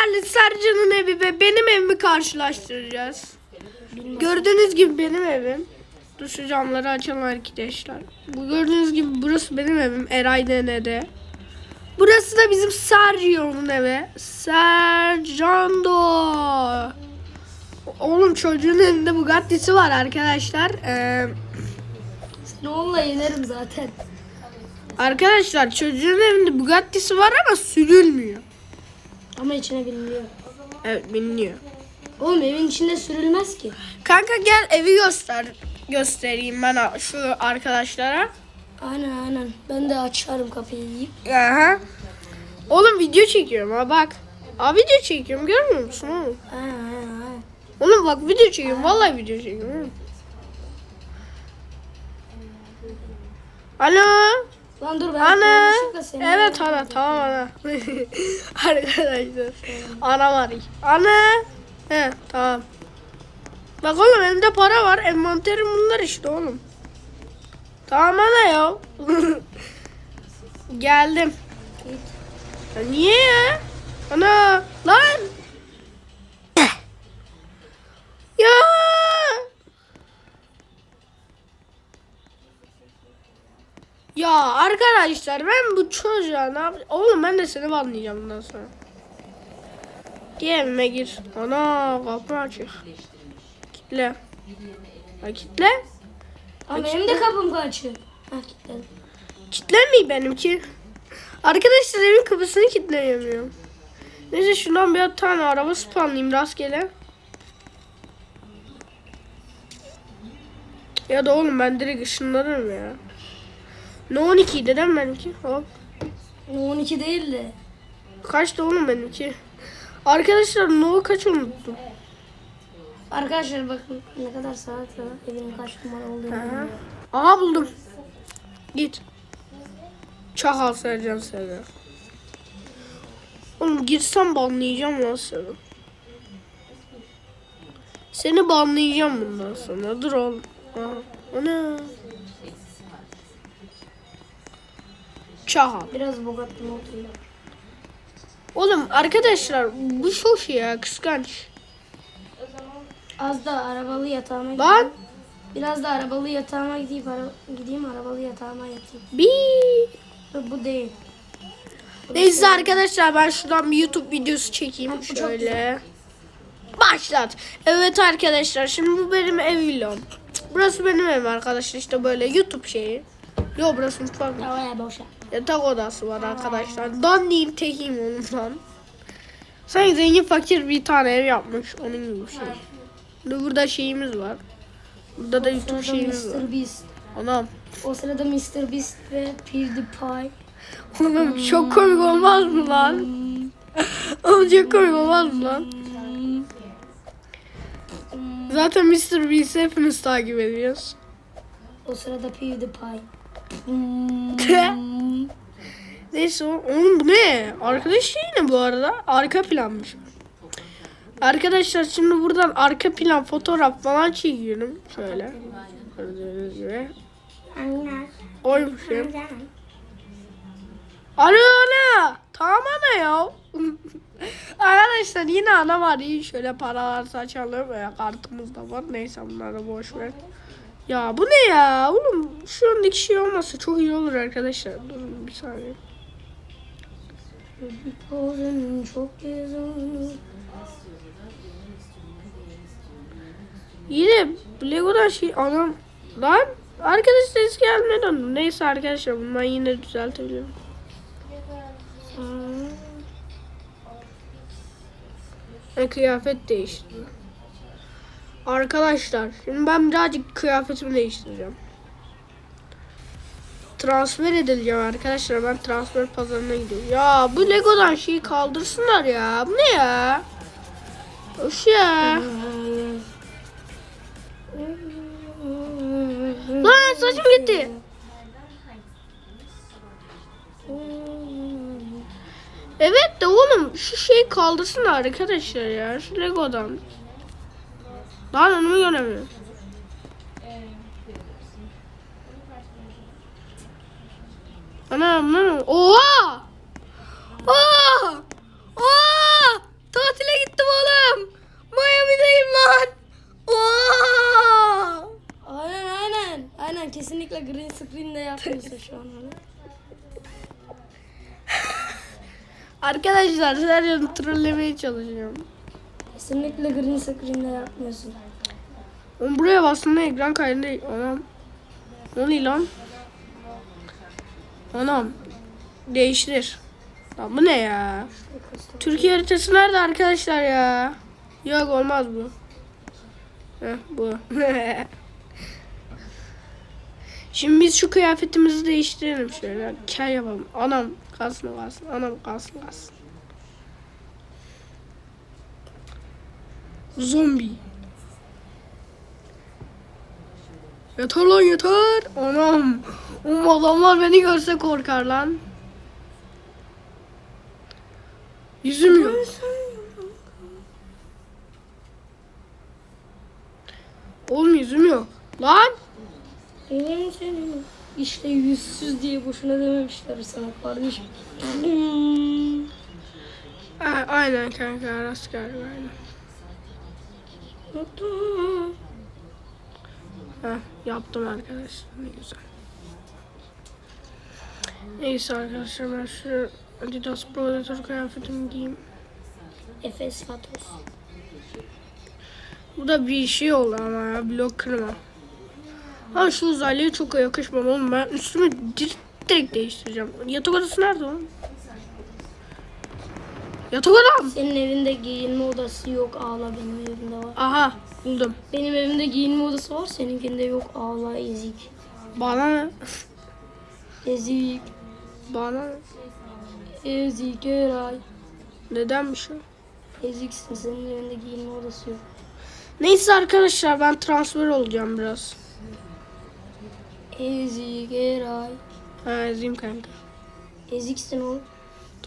sizlerle Sercan'ın evi ve benim evimi karşılaştıracağız. Gördüğünüz gibi benim evim. Dur şu camları açalım arkadaşlar. Bu gördüğünüz gibi burası benim evim Eray Dene'de. Burası da bizim Sergio'nun evi. Sergando. Oğlum çocuğun elinde Bugatti'si var arkadaşlar. Ee, Ne onunla yenerim zaten. arkadaşlar çocuğun evinde Bugatti'si var ama sürülmüyor. Ama içine biniliyor. Evet biliniyor. Oğlum evin içinde sürülmez ki. Kanka gel evi göster göstereyim ben şu arkadaşlara. Aynen aynen. Ben de açarım kapıyı yiyip. Aha. Oğlum video çekiyorum ha bak. Aa video çekiyorum görmüyor musun oğlum? Ha, ha. Oğlum bak video çekiyorum vallahi video çekiyorum. Alo. Lan dur ben Ana. seni... Evet ana tamam ana. Arkadaşlar. Anam arayayım. Ana. He tamam. Bak oğlum elimde para var. Envanterim bunlar işte oğlum. Tamam ana ya. Geldim. Ya niye ya? Ana lan. Ya arkadaşlar ben bu çocuğa ne yap... Oğlum ben de seni banlayacağım bundan sonra. Evime gir. Ana kapı açık. Kitle. Ha kitle. Ama benim de kapım kaçıyor. Ha kilitledim. Kitlemeyi benimki. Arkadaşlar evin kapısını kitleyemiyorum. Neyse şundan bir tane araba spawnlayayım rastgele. Ya da oğlum ben direkt ışınlanırım ya. Ne 12 idi değil mi benimki? Hop. 12 değil de. Kaçtı oğlum benimki? Arkadaşlar no kaç unuttum. Arkadaşlar bakın ne kadar saat var. Evinin kaç numara olduğunu Aha. buldum. Git. Çakal Sercan seni. Oğlum girsem banlayacağım lan seni. Seni banlayacağım bundan sonra. Dur oğlum. Aha. Ana. Çakal. Biraz Bugatti motoruyla. Oğlum arkadaşlar bu çok ya kıskanç. Az da arabalı yatağıma Lan. gideyim. Biraz da arabalı yatağıma gideyim, ara- gideyim arabalı yatağıma yatayım. Bir. Bu, bu değil. Neyse arkadaşlar ben şuradan bir YouTube videosu çekeyim. Çok Şöyle. Başlat. Evet arkadaşlar şimdi bu benim ev vlogum. Burası benim evim arkadaşlar işte böyle YouTube şeyi. Yo burası mutfak. Havaya boşa. Yatak odası var arkadaşlar. Dandiyim tekiyim ondan. Sanki zengin fakir bir tane ev yapmış. Onun gibi bir şey. Şimdi burada şeyimiz var. Burada da YouTube şeyimiz var. Mr. Beast. Anam. O sırada Mr. Beast ve PewDiePie. Oğlum çok komik olmaz mı lan? Oğlum çok komik olmaz mı lan? Zaten Mr. Beast'i hepimiz takip ediyoruz. O sırada PewDiePie. Neyse o- oğlum bu ne? Arkadaş şey ne bu arada? Arka planmış. Arkadaşlar şimdi buradan arka plan fotoğraf falan çekiyorum. Şöyle. Gördüğünüz gibi. Koymuşum. Alo ana. Tamam ana ya. Arkadaşlar yine ana var. İyi şöyle paralar saçalım. E, kartımız da var. Neyse bunları boş ver. Ya bu ne ya? Oğlum şu andaki şey olmasa çok iyi olur arkadaşlar. Durun bir saniye. Yine Lego'dan şey anam lan arkadaş ses gelmedi. Neyse arkadaşlar bundan yine düzeltebilirim. E, kıyafet değiştirdim. Arkadaşlar şimdi ben birazcık kıyafetimi değiştireceğim. Transfer edileceğim arkadaşlar. Ben transfer pazarına gidiyorum. Ya bu Lego'dan şeyi kaldırsınlar ya. Bu ne ya? Hoş ya. Lan saçım gitti. Evet de oğlum şu şeyi kaldırsın arkadaşlar ya. Şu Lego'dan. Daha önümü göremiyorum. Anam anam. Oha! Oha! Oha! Tatile gittim oğlum. Miami'deyim lan. Oha! Aynen aynen. Aynen kesinlikle green screen de yapmıyorsun şu an. Arkadaşlar her trollemeye çalışıyorum. Kesinlikle green screen'de yapmıyorsun. Oğlum buraya bastığında ekran kaydı. Anam. Ne oluyor lan? Anam. Değiştir. Lan bu ne ya? Türkiye haritası nerede arkadaşlar ya? Yok olmaz bu. Heh, bu. Şimdi biz şu kıyafetimizi değiştirelim şöyle. Kel yapalım. Anam kalsın kalsın. Anam kalsın kalsın. Zombi. Yeter lan yeter. Anam. Oğlum adamlar beni görse korkar lan. Yüzüm yok. Oğlum yüzüm yok. Lan. Benim senin. İşte yüzsüz diye boşuna dememişler sana kardeşim. Aynen kanka rast galiba aynen. Heh, yaptım arkadaşlar ne güzel. Neyse arkadaşlar ben şu Adidas Predator kıyafetimi giyeyim. Efes Fatos. Bu da bir şey oldu ama ya blok kırma. Ha şu uzaylıya çok yakışmadı oğlum ben üstümü dir- direkt değiştireceğim. Yatak odası nerede oğlum? Yatak odam. Senin evinde giyinme odası yok ağla benim evimde var. Aha buldum. Benim evimde giyinme odası var seninkinde yok ağla ezik. Bana ne? Ezik. Bana ne? Ezik Eray. Nedenmiş o? Eziksin senin evinde giyinme odası yok. Neyse arkadaşlar ben transfer olacağım biraz. Ezik Eray. Ha ezeyim kanka. Eziksin oğlum.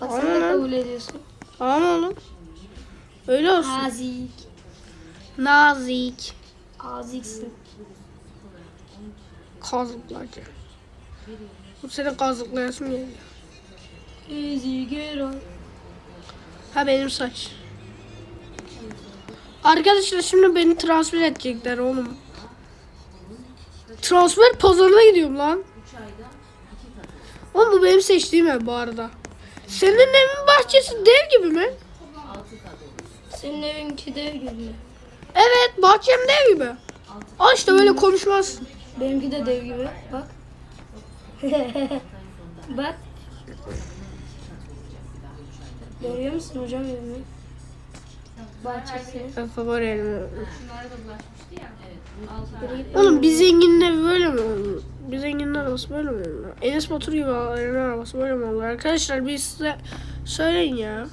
Bak sen de kabul ediyorsun. Tamam oğlum. Öyle olsun. Azik. Nazik. Aziksin. Kazıklayıcı. Bu seni kazıklayasım geliyor. Ezik Eray. Ha benim saç. Arkadaşlar şimdi beni transfer edecekler oğlum. Transfer pazarına gidiyorum lan. Oğlum bu benim seçtiğim ev bu arada. Senin evin bahçesi dev gibi mi? Senin evinki dev gibi mi? Evet bahçem dev gibi. Al işte böyle konuşmaz. Benimki de dev gibi. Bak. Bak. Görüyor musun hocam evimi? Bahçesi. Favori evim. Yürü git. Oğlum bir zenginin evi böyle mi olur? Bir zenginin arabası böyle mi olur? Enes Batur gibi ailenin arabası böyle mi olur? Arkadaşlar bir size söyleyin ya.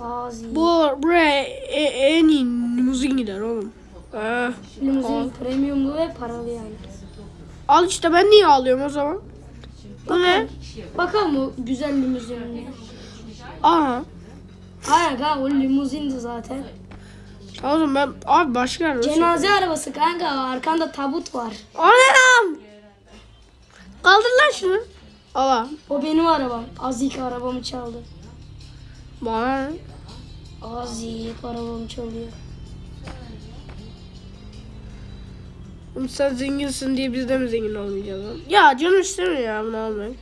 Azi. Bu buraya e- en iyi limuzin gider oğlum. Eh, Limuzin premiumlu ve paralı yani. al işte ben niye alıyorum o zaman? Bu ne? Bakalım bu güzel limuzin? Aha. Aynen kanka o limuzindi zaten. Oğlum ben abi başka araba. Cenaze arabası kanka arkanda tabut var. Anam. Kaldır lan şunu. Allah. O benim arabam. Azik arabamı çaldı. Bana ne? Azik arabamı çalıyor. Oğlum sen zenginsin diye biz de mi zengin olmayacağız? lan? Ya canım istemiyor ya bunu almayı.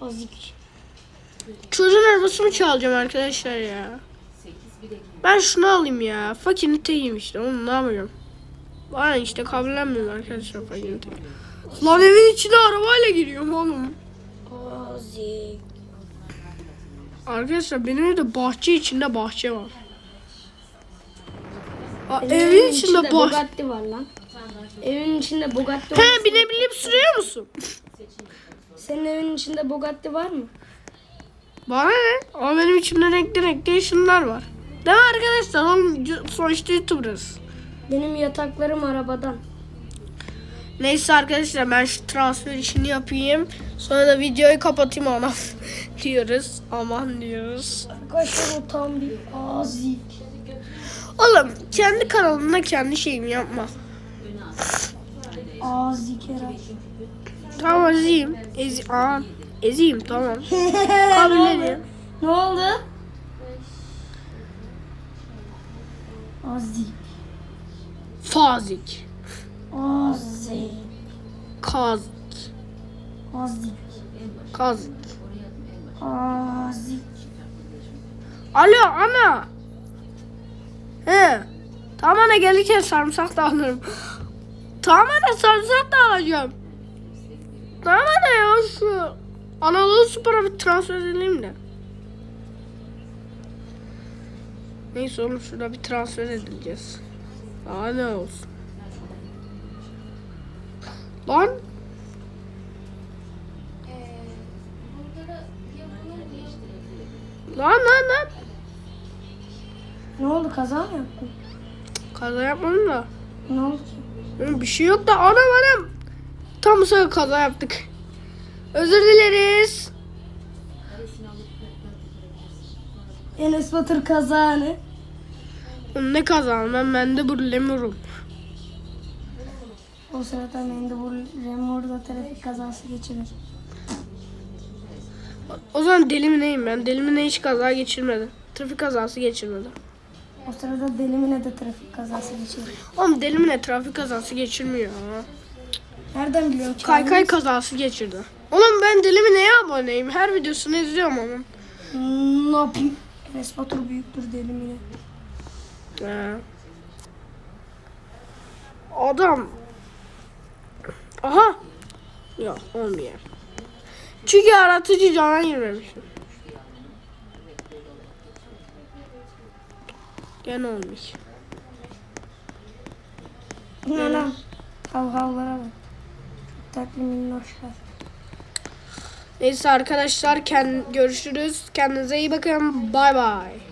Azik. Çocuğun arabasını çalacağım arkadaşlar ya. Ben şunu alayım ya. Fakir niteyim işte. Onu ne yapacağım? Bana işte kabullenmiyorum arkadaşlar fakir niteyi. Lan evin içine arabayla giriyorum oğlum. Arkadaşlar benim evde bahçe içinde bahçe var. Aa, evin içinde bahçe. Bugatti var lan. Evin içinde Bugatti var. He binebilip sürüyor musun? Senin evin içinde Bugatti var mı? Bana ne? Ama benim içimde renkli renkli ışınlar var. Değil mi arkadaşlar? Oğlum sonuçta YouTuber'ız. Benim yataklarım arabadan. Neyse arkadaşlar ben şu transfer işini yapayım. Sonra da videoyu kapatayım aman diyoruz. Aman diyoruz. Arkadaşlar o tam bir azik. Oğlum kendi kanalında kendi şeyimi yapma. Azik herhalde. Tamam ezeyim. Ezi Aa, ezeyim tamam. Kabul ediyorum. Ne oldu? Azik. Fazik. Azik. Kazik. Azik. Kazık. Azik. Alo ana. He. Tamam ana gelirken sarımsak da alırım. Tamam ana sarımsak da alacağım. Tamam ana ya şu Anadolu Spor'a bir transfer edelim de. Neyse oğlum şurada bir transfer edileceğiz. Daha ne olsun. Lan lan lan lan. Ne oldu kaza mı yaptın? Kaza yapmadım da. Ne oldu ki? Oğlum Bir şey yok da anam anam. Tam bu sefer kaza yaptık. Özür dileriz. Enes Batur kaza ne? Oğlum Ne kaza ben Mendebur Lemur'um. O sırada Mendebur Remor'da trafik kazası geçirir. O zaman deli mi neyim ben? Deli mi ne hiç kaza geçirmedi. Trafik kazası geçirmedi. O sırada Delimine de trafik kazası geçirir. Oğlum deli mi ne trafik kazası geçirmiyor ha. Nereden biliyorsun? Kaykay kazası geçirdi. Oğlum ben deli mi neye aboneyim? Her videosunu izliyorum onun. Hmm, Ne yapayım? Enes Batur büyüktür Delimine. He. Adam. Aha. Yok olmuyor. Çünkü aratıcı cana girmemişim. Gene olmuş. Ne lan? Hav havlara bak. Tatlı minnoşlar. Neyse arkadaşlar kend görüşürüz. Kendinize iyi bakın. Bay bay.